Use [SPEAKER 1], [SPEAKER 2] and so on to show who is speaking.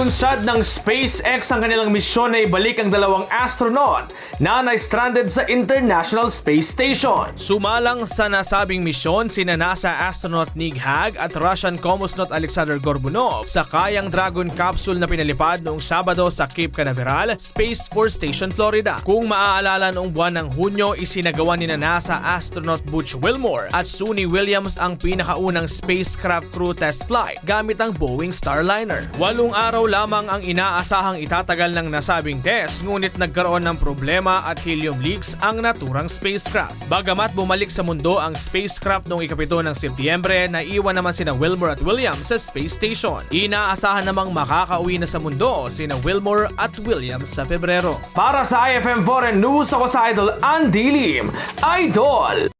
[SPEAKER 1] Inilunsad ng SpaceX ang kanilang misyon na ibalik ang dalawang astronaut na na-stranded sa International Space Station. Sumalang sa nasabing misyon sina NASA astronaut Nig Hag at Russian cosmonaut Alexander Gorbunov sa kayang Dragon capsule na pinalipad noong Sabado sa Cape Canaveral, Space Force Station, Florida. Kung maaalala noong buwan ng Hunyo, isinagawa ni na NASA astronaut Butch Wilmore at Suni Williams ang pinakaunang spacecraft crew test flight gamit ang Boeing Starliner. Walong araw lamang ang inaasahang itatagal ng nasabing test ngunit nagkaroon ng problema at helium leaks ang naturang spacecraft. Bagamat bumalik sa mundo ang spacecraft noong ikapito ng Setyembre, naiwan naman sina Wilmore at Williams sa space station. Inaasahan namang makakauwi na sa mundo sina Wilmore at Williams sa Pebrero. Para sa IFM Foreign News, ako sa Idol Andy Lim. Idol!